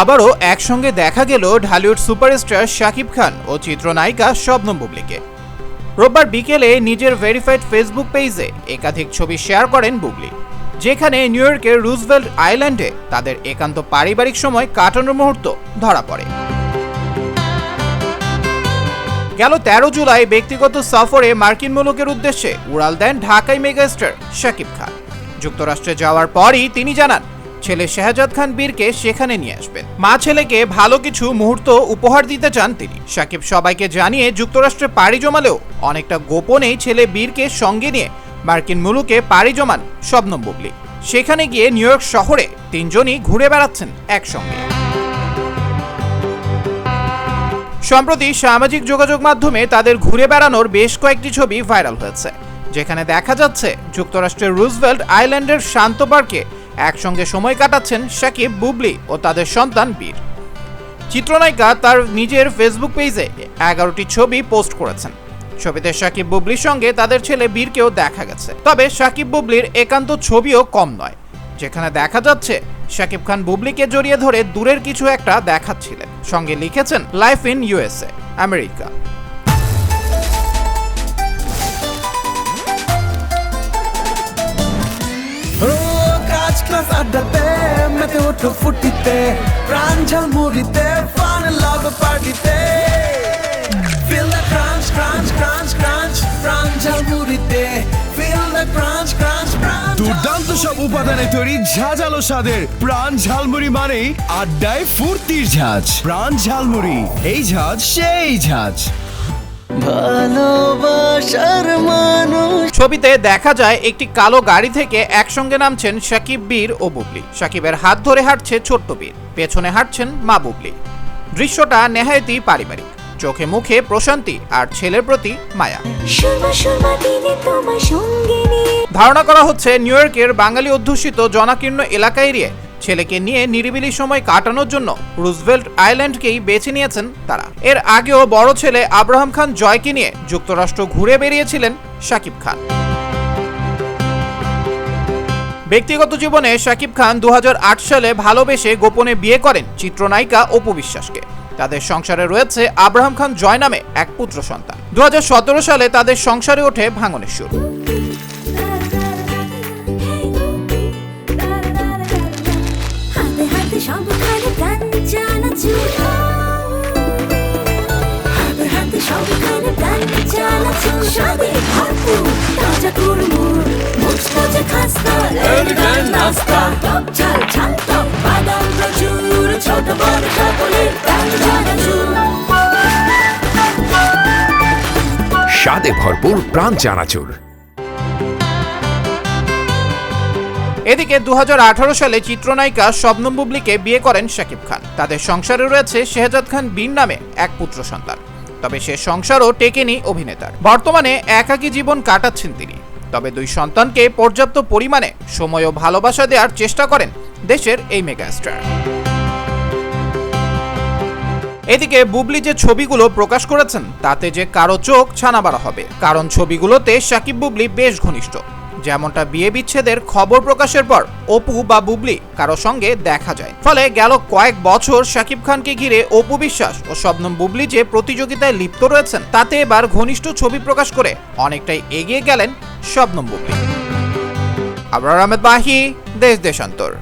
আবারও একসঙ্গে দেখা গেল ঢালিউড সুপারস্টার শাকিব খান ও চিত্রনায়িকা শবনম বুবলিকে। রোববার বিকেলে নিজের ভেরিফাইড ফেসবুক পেজে একাধিক ছবি শেয়ার করেন বুবলি। যেখানে নিউ ইয়র্কের রুজভেল্ট আইল্যান্ডে তাদের একান্ত পারিবারিক সময় কাটানোর মুহূর্ত ধরা পড়ে। গেল তেরো জুলাই ব্যক্তিগত সফরে মার্কিন মুলুকের উদ্দেশ্যে উড়াল দেন ঢাকাই মেগাস্টার শাকিব খান। যুক্তরাষ্ট্রে যাওয়ার পরই তিনি জানান ছেলে শাহজাদ খান বীরকে সেখানে নিয়ে আসবেন। মা ছেলেকে ভালো কিছু মুহূর্ত উপহার দিতে চান তিনি। শাকিব সবাইকে জানিয়ে যুক্তরাষ্ট্রে পাড়ি জমালেও অনেকটা গোপনেই ছেলে বীরকে সঙ্গে নিয়ে মার্কিন মুলুকে পাড়ি জমান শবনম বুবলি। সেখানে গিয়ে নিউ ইয়র্ক শহরে তিনজনই ঘুরে বেড়াচ্ছেন একসঙ্গে। সম্প্রতি সামাজিক যোগাযোগ মাধ্যমে তাদের ঘুরে বেড়ানোর বেশ কয়েকটি ছবি ভাইরাল হয়েছে, যেখানে দেখা যাচ্ছে যুক্তরাষ্ট্রের রুজভেল্ট আইল্যান্ডের শান্ত পার্কে একসঙ্গে সময় কাটাচ্ছেন সাকিব, বুবলি ও তাদের সন্তান বীর। চিত্রনায়িকা তার নিজের ফেসবুক পেজে এগারোটি ছবি পোস্ট করেছেন। ছবিতে সাকিব বুবলির সঙ্গে তাদের ছেলে বীরকেও দেখা গেছে। তবে সাকিব বুবলির একান্ত ছবিও কম নয়। যেখানে দেখা যাচ্ছে শাকিব খান বুবলিকে জড়িয়ে ধরে দূরের কিছু একটা দেখাচ্ছিলেন। সঙ্গে লিখেছেন, লাইফ ইন ইউএসএ আমেরিকা। আড্ডাতে মেতে ওঠো ফুটিতে প্রাণ ঝালমুড়িতে ফান লাভ পার্টিতে Feel প্রাণ crunch, crunch দুর্দান্ত সব উপাদানে তৈরি ঝাঁঝালো স্বাদের প্রাণ ঝালমুড়ি মানেই আড্ডায় ফুর্তির ঝাঁজ। প্রাণ ঝালমুড়ি এই ঝাঁজ সেই ঝাঁজ। ভালোবাসার মানুষ। ছবিতে দেখা যায় একটি কালো গাড়ি থেকে একসঙ্গে নামছেন সাকিব বীর ও বুবলি। সাকিবের হাত ধরে হাঁটছে ছোট্ট বীর পেছনে হাঁটছেন মা বুবলি। দৃশ্যটা নেহায়তি পারিবারিক চোখে মুখে প্রশান্তি আর ছেলের প্রতি মায়া। ধারণা করা হচ্ছে নিউ ইয়র্কের বাঙালি অধ্যুষিত জনাকীর্ণ এলাকা এরিয়ে ছেলেকে নিয়ে নিরিবিলি সময় কাটানোর জন্য রুজভেল্ট আইল্যান্ডকেই বেছে নিয়েছেন তারা। এর আগেও বড় ছেলে আব্রাহাম খান জয়কে নিয়ে যুক্তরাষ্ট্র ঘুরে বেরিয়েছিলেন শাকিব খান। ব্যক্তিগত জীবনে শাকিব খান দু হাজার আট সালে ভালোবেসে গোপনে বিয়ে করেন চিত্রনায়িকা অপু বিশ্বাসকে। তাদের সংসারে রয়েছে আব্রাহাম খান জয় নামে এক পুত্র সন্তান। দু হাজার সতেরো সালে তাদের সংসারে ওঠে ভাঙনের সুর। সবখানে প্রাণ চানাচুর হাতে হাতে সবখানে প্রাণ চানাচুর স্বাদে ভরপুর তাজা কুড়মুড়, মুচমুচে খাস্তা এলিগেন্ট নাস্তা। টক ঝাল ঝাল টক, বাদাম প্রচুর, ছোট বড় সকলের প্রাণ চানাচুর স্বাদে ভরপুর প্রাণ চানাচুর। এদিকে দু হাজার আঠারো সালে চিত্রনায়িকা শবনম বুবলিকে বিয়ে করেন শাকিব খান। তাদের সংসারে রয়েছে শেহজাদ খান বীর নামে এক পুত্র সন্তান। তবে সে সংসারও টেকেনি অভিনেতার। বর্তমানে একাকী জীবন কাটাচ্ছেন তিনি। তবে দুই সন্তানকে পর্যাপ্ত পরিমাণে সময় ও ভালোবাসা দেওয়ার চেষ্টা করেন দেশের এই মেগাস্টার। এদিকে বুবলি যে ছবিগুলো প্রকাশ করেছেন, তাতে যে কারও চোখ ছানাবাড়া হবে, কারণ ছবিগুলোতে সাকিব বুবলি বেশ ঘনিষ্ঠ। যেমনটা বিয়ে বিচ্ছেদের খবর প্রকাশের পর অপু বা বুবলি কারও সঙ্গে দেখা যায়। ফলে গেল কয়েক বছর শাকিব খানকে ঘিরে অপু বিশ্বাস ও শবনম বুবলি যে প্রতিযোগিতায় লিপ্ত রয়েছেন, তাতে এবার ঘনিষ্ঠ ছবি প্রকাশ করে অনেকটাই এগিয়ে গেলেন শবনম বুবলি। আবরার আহমেদ বাহি, দেশ দেশান্তর।